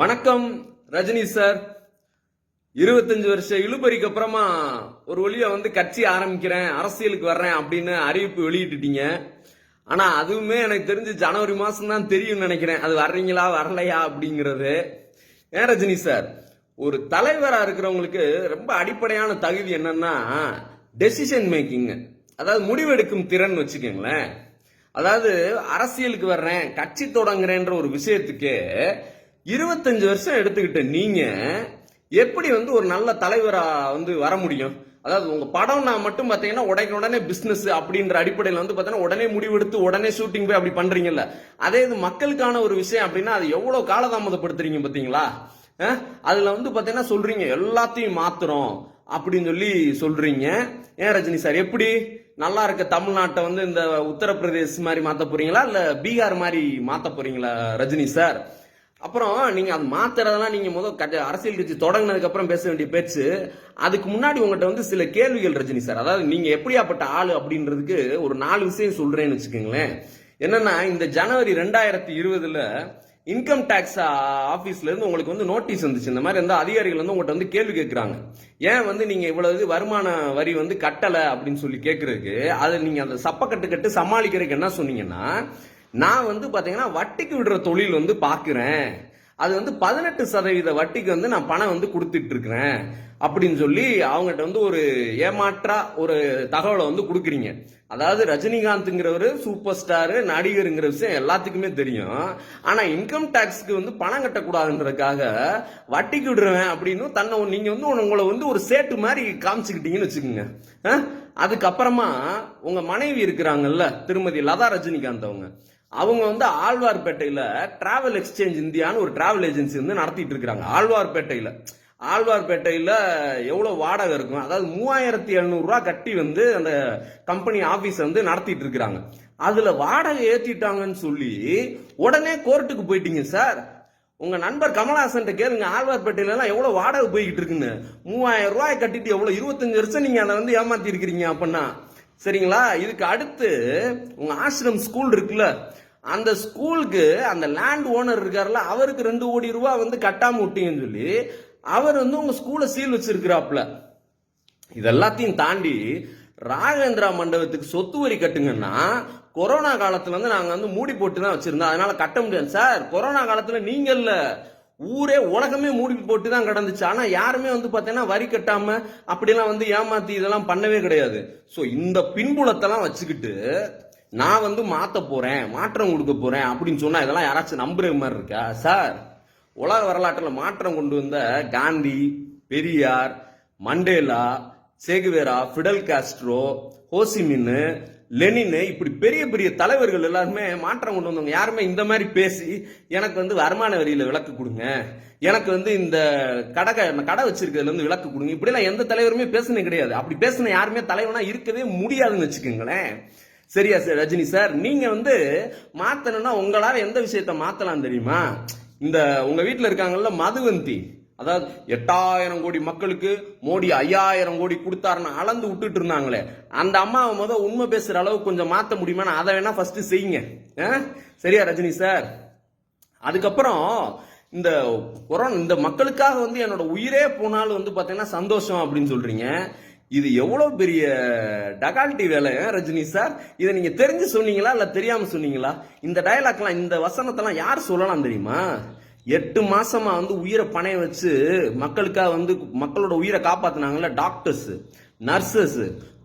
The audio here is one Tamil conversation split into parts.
வணக்கம் ரஜினி சார். இருபத்தஞ்சு வருஷம் இழுபறிக்கு அப்புறமா ஒரு வழியா வந்து கட்சி ஆரம்பிக்கிறேன் அரசியலுக்கு வர்றேன் அப்படின்னு அறிவிப்பு வெளியிட்டுட்டீங்க. ஆனா அதுவுமே எனக்கு தெரிஞ்சு ஜனவரி மாசம் தான் தெரியும்னு நினைக்கிறேன். அது வர்றீங்களா வரலையா அப்படிங்கிறது. ஏன் ரஜினி சார்? ஒரு தலைவரா இருக்கிறவங்களுக்கு ரொம்ப அடிப்படையான தகுதி என்னன்னா டெசிஷன் மேக்கிங் அதாவது முடிவெடுக்கும் திறன் வச்சுக்கோங்களேன். அதாவது அரசியலுக்கு வர்றேன் கட்சி தொடங்குறேன்ற ஒரு விஷயத்துக்கு இருபத்தஞ்சு வருஷம் எடுத்துக்கிட்ட நீங்க எப்படி வந்து ஒரு நல்ல தலைவரா வந்து வர முடியும்? அதாவது உங்க படம்னா மட்டும் பாத்தீங்கன்னா உடனே உடனே பிசினஸ் அப்படின்ற அடிப்படையில் வந்து பாத்தீங்கன்னா உடனே முடிவெடுத்து உடனே ஷூட்டிங் போய் அப்படி பண்றீங்கல்ல. அதே இது மக்களுக்கான ஒரு விஷயம் அப்படின்னா அது எவ்வளவு காலதாமதப்படுத்துறீங்க பாத்தீங்களா? அதில் அதுல வந்து பாத்தீங்கன்னா சொல்றீங்க எல்லாத்தையும் மாத்துறோம் அப்படின்னு சொல்லி சொல்றீங்க. ஏன் ரஜினி சார் எப்படி? நல்லா இருக்க தமிழ்நாட்டை வந்து இந்த உத்தரப்பிரதேஷ் மாதிரி மாத்த போறீங்களா? இல்ல பீகார் மாதிரி மாத்த போறீங்களா ரஜினி சார்? அப்புறம் நீங்கள் அது மாத்துறதெல்லாம் நீங்கள் முதல் கட்ட- அரசியல் கட்சி தொடங்கினதுக்கப்புறம் பேச வேண்டிய பேச்சு அதுக்கு முன்னாடி உங்கள்கிட்ட வந்து சில கேள்விகள் ரஜினி சார். அதாவது நீங்கள் எப்படியாப்பட்ட ஆள் அப்படின்றதுக்கு ஒரு நாலு விஷயம் சொல்கிறேன்னு வச்சுக்கோங்களேன். என்னென்னா இந்த ஜனவரி ரெண்டாயிரத்தி இருபதில் இன்கம் டேக்ஸ் ஆஃபீஸ்லேருந்து உங்களுக்கு வந்து நோட்டீஸ் வந்துச்சு. இந்த மாதிரி எந்த அதிகாரிகள் வந்து உங்கள்கிட்ட வந்து கேள்வி கேட்குறாங்க ஏன் வந்து நீங்கள் இவ்வளவு வருமான வரி வந்து கட்டலை அப்படின்னு சொல்லி கேட்குறதுக்கு அதை நீங்கள் அந்த சப்பக்கட்டு கட்டு சமாளிக்கிறதுக்கு என்ன சொன்னீங்கன்னா நான் வந்து பார்த்தீங்கன்னா வட்டிக்கு விடுற தொழில் வந்து பார்க்குறேன் அது வந்து பதினெட்டு சதவீத வட்டிக்கு வந்து நான் பணம் வந்து கொடுத்துட்டு இருக்கிறேன் அப்படின்னு சொல்லி அவங்ககிட்ட வந்து ஒரு ஏமாற்றா ஒரு தகவலை வந்து கொடுக்குறீங்க. அதாவது ரஜினிகாந்த்ங்கிறவர் சூப்பர் ஸ்டாரு நடிகருங்கிற விஷயம் எல்லாத்துக்குமே தெரியும். ஆனால் இன்கம் டேக்ஸ்க்கு வந்து பணம் கட்டக்கூடாதுன்றதுக்காக வட்டிக்கு விடுறேன் அப்படின்னு தன்னை நீங்கள் வந்து உங்களை வந்து ஒரு சேட்டு மாதிரி காமிச்சுக்கிட்டீங்கன்னு வச்சுக்கோங்க. அதுக்கப்புறமா உங்கள் மனைவி இருக்கிறாங்கல்ல திருமதி லதா ரஜினிகாந்த் அவங்க. அவங்க வந்து ஆழ்வார்பேட்டையில் டிராவல் எக்ஸ்சேஞ்ச் இந்தியான்னு ஒரு டிராவல் ஏஜென்சி வந்து நடத்திட்டு இருக்காங்க. ஆழ்வார்பேட்டையில். ஆழ்வார்பேட்டையில் எவ்வளோ வாடகை இருக்கும்? அதாவது மூவாயிரத்தி எழுநூறுரூவா கட்டி வந்து அந்த கம்பெனி ஆஃபீஸ் வந்து நடத்திட்டு இருக்கிறாங்க அதில் வாடகை ஏற்றிட்டாங்கன்னு சொல்லி உடனே கோர்ட்டுக்கு போயிட்டீங்க சார் உங்க நண்பர் கமலஹாசன் கேளுங்க ஆழ்வார்பேட்டையிலலாம் எவ்வளோ வாடகை போய்கிட்டு இருக்குன்னு. மூவாயிரம் ரூபாய் கட்டிட்டு எவ்வளோ இருபத்தஞ்சு வருஷம் நீங்கள் அதை வந்து ஏமாத்தி இருக்கிறீங்க அப்படின்னா. சரிங்களா? இதுக்கு அடுத்து உங்க ஆசிரம் ஸ்கூல் இருக்குல்ல அந்த ஸ்கூலுக்கு அந்த லேண்ட் ஓனர் இருக்காருல்ல அவருக்கு ரெண்டு கோடி ரூபா வந்து கட்டாம விட்டீங்கன்னு சொல்லி அவர் வந்து உங்க ஸ்கூலை சீல் வச்சிருக்கிறாப்ல இதெல்லாத்தையும் தாண்டி ராகேந்திரா மண்டபத்துக்கு சொத்து வரி கட்டுங்கன்னா கொரோனா காலத்துல வந்து நாங்க வந்து மூடி போட்டு தான் வச்சிருந்தோம். அதனால கட்ட முடியாது. சார் கொரோனா காலத்துல நீங்க இல்ல. ஊரே உலகமே மூடி போட்டு தான் கிடந்துச்சு. ஆனா யாருமே வந்து பாத்தீங்கன்னா வரி கட்டாம அப்படிலாம் வந்து ஏமாத்தி இதெல்லாம் பண்ணவே கிடையாது. சோ இந்த பின்புலத்தெல்லாம் வச்சுக்கிட்டு நான் வந்து மாற்ற போகிறேன் மாற்றம் கொடுக்க போகிறேன் அப்படின்னு சொன்னால் இதெல்லாம் யாராச்சும் நம்புற மாதிரி இருக்கா? சார் உலக வரலாற்றில் மாற்றம் கொண்டு வந்த Gandhi Periyar Mandela Che Guevara Fidel Castro ஹோசிமின்னு Lenin இப்படி பெரிய பெரிய தலைவர்கள் எல்லாருமே மாற்றம் கொண்டு வந்தவங்க. யாருமே இந்த மாதிரி பேசி எனக்கு வந்து வருமான வரியில் விளக்கு கொடுங்க. எனக்கு வந்து இந்த கடை கடை வச்சிருக்கிறதுல விளக்கு கொடுங்க. இப்படிலாம் எந்த தலைவருமே பேசுனது கிடையாது. அப்படி பேசின யாருமே தலைவனா இருக்கவே முடியாதுன்னு வச்சுக்கோங்களேன். சரியா சார் ரஜினி சார் நீங்க வந்து மாத்தணும்னா உங்களால எந்த விஷயத்த மாத்தலாம் தெரியுமா? இந்த உங்க வீட்டுல இருக்காங்கல்ல மதுவந்தி. அதாவது எட்டாயிரம் கோடி மக்களுக்கு மோடி ஐயாயிரம் கோடி கொடுத்தாருன்னு அளந்து விட்டுட்டு இருந்தாங்களே. அந்த அம்மாவை முத உண்மை பேசுற அளவுக்கு கொஞ்சம் மாத்த முடியுமா? அதை வேணா ஃபர்ஸ்ட் செய்யுங்க. ஆ? சரியா ரஜினி சார்? அதுக்கப்புறம் இந்த கொரோனா இந்த மக்களுக்காக வந்து என்னோட உயிரே போனாலும் வந்து பாத்தீங்கன்னா சந்தோஷம் அப்படின்னு சொல்றீங்க. இது எவ்வளவு பெரிய டகால்ட்டி வேலை ரஜினி சார் இதை நீங்க தெரிஞ்சு சொன்னீங்களா இல்ல தெரியாம சொன்னீங்களா? இந்த டயலாக்லாம் இந்த வசனத்தெல்லாம் யார் சொல்லலாம் தெரியுமா? எட்டு மாசமா வந்து உயிரை பணைய வச்சு மக்களுக்காக வந்து மக்களோட உயிரை காப்பாத்தினாங்கல்ல டாக்டர்ஸ் நர்சஸ்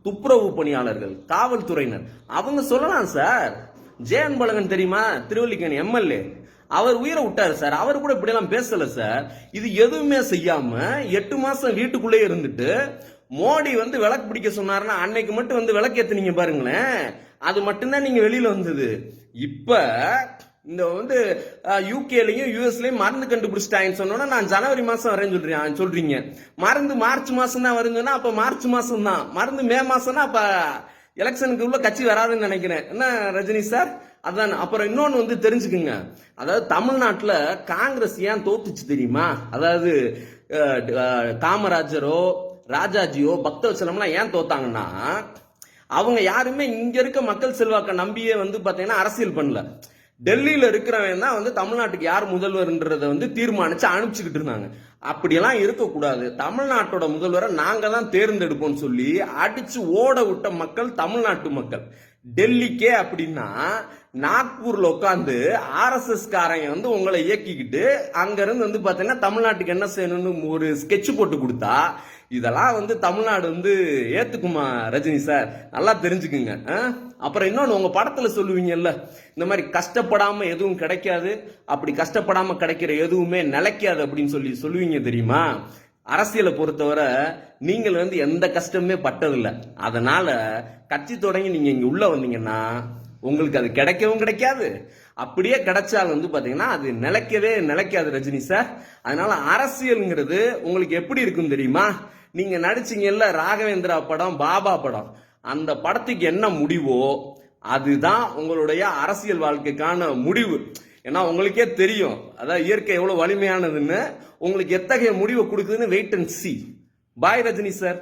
துப்புரவு பணியாளர்கள் காவல்துறையினர். அவங்க சொல்லலாம் சார் ஜெயன் பலகன் தெரியுமா? திருவல்லிக்கணி எம்எல்ஏ அவர் உயிரை விட்டாரு சார் அவர் கூட இப்படி எல்லாம் பேசல சார் இது எதுவுமே செய்யாம எட்டு மாசம் வீட்டுக்குள்ளே இருந்துட்டு மோடி வந்து விளக்கு பிடிக்க சொன்னார்னா அன்னைக்கு மட்டும் வந்து விளக்கு ஏத்துனீங்க பாருங்களேன். அது மட்டும்தான் நீங்க வெளியில வந்தது. இப்ப இந்த வந்து யூகேலையும் யூஎஸ்லயும் மருந்து கண்டுபிடிச்சிட்டாங்கன்னு சொன்னோன்னா நான் ஜனவரி மாசம் வரேன்னு சொல்றேன் சொல்றீங்க. மருந்து மார்ச் மாசம் தான் வருதுன்னா அப்ப மார்ச் மாசம் தான். மருந்து மே மாசம்னா அப்ப எலெக்ஷனுக்கு உள்ள கட்சி வராதுன்னு நினைக்கிறேன். என்ன ரஜினி சார்? அதான். அப்புறம் இன்னொன்று வந்து தெரிஞ்சுக்குங்க. அதாவது தமிழ்நாட்டில் காங்கிரஸ் ஏன் தோத்துச்சு தெரியுமா? அதாவது காமராஜரோ ராஜாஜியோ பக்தவச்சலம்லாம் ஏன் தோத்தாங்கன்னா அவங்க யாருமே இங்க இருக்க மக்கள் செல்வாக்கை நம்பியே வந்து பாத்தீங்கன்னா அரசியல் பண்ணல. டெல்லியில இருக்கிறவன் தான் வந்து தமிழ்நாட்டுக்கு யார் முதல்வர்ன்றத வந்து தீர்மானிச்சு அனுப்பிச்சுக்கிட்டு இருந்தாங்க. அப்படியெல்லாம் இருக்கக்கூடாது. தமிழ்நாட்டோட முதல்வரை நாங்க தான் தேர்ந்தெடுப்போம்னு சொல்லி அடிச்சு ஓட விட்ட மக்கள் தமிழ்நாட்டு மக்கள். டெல்லிக்கே அப்படின்னா நாக்பூர்ல உட்காந்து ஆர்எஸ்எஸ் காரங்க வந்து உங்களை இயக்கிக்கிட்டு அங்க இருந்து வந்து பாத்தீங்கன்னா தமிழ்நாட்டுக்கு என்ன செய்யணும்னு ஒரு ஸ்கெட்ச் போட்டு கொடுத்தா இதெல்லாம் வந்து தமிழ்நாடு வந்து ஏத்துக்குமா ரஜினி சார் நல்லா தெரிஞ்சுக்குங்க ஆ? அப்புறம் இன்னொன்று உங்கள் படத்தில் சொல்லுவீங்கல்ல இந்த மாதிரி கஷ்டப்படாமல் எதுவும் கிடைக்காது அப்படி கஷ்டப்படாமல் கிடைக்கிற எதுவுமே நிலைக்காது அப்படின்னு சொல்லி சொல்லுவீங்க தெரியுமா? அரசியலை பொறுத்தவரை நீங்கள் வந்து எந்த கஷ்டமே பட்டதில்லை. அதனால் கட்சி தொடங்கி நீங்கள் இங்கே உள்ளே வந்தீங்கன்னா உங்களுக்கு அது கிடைக்கவும் கிடைக்காது அப்படியே கிடைச்சால் வந்து பார்த்தீங்கன்னா அது நிலைக்கவே நிலைக்காது ரஜினி சார் அதனால அரசியல்ங்கிறது உங்களுக்கு எப்படி இருக்கும் தெரியுமா? நீங்க நடிச்சீங்கல்ல ராகவேந்திரா படம் பாபா படம். அந்த படத்துக்கு என்ன முடிவோ அதுதான் உங்களுடைய அரசியல் வாழ்க்கைக்கான முடிவு. ஏன்னா உங்களுக்கே தெரியும் அதான் இயற்கை எவ்வளவு வலிமையானதுன்னு. உங்களுக்கு எத்தகைய முடிவை கொடுக்குதுன்னு wait and see bye Rajini sir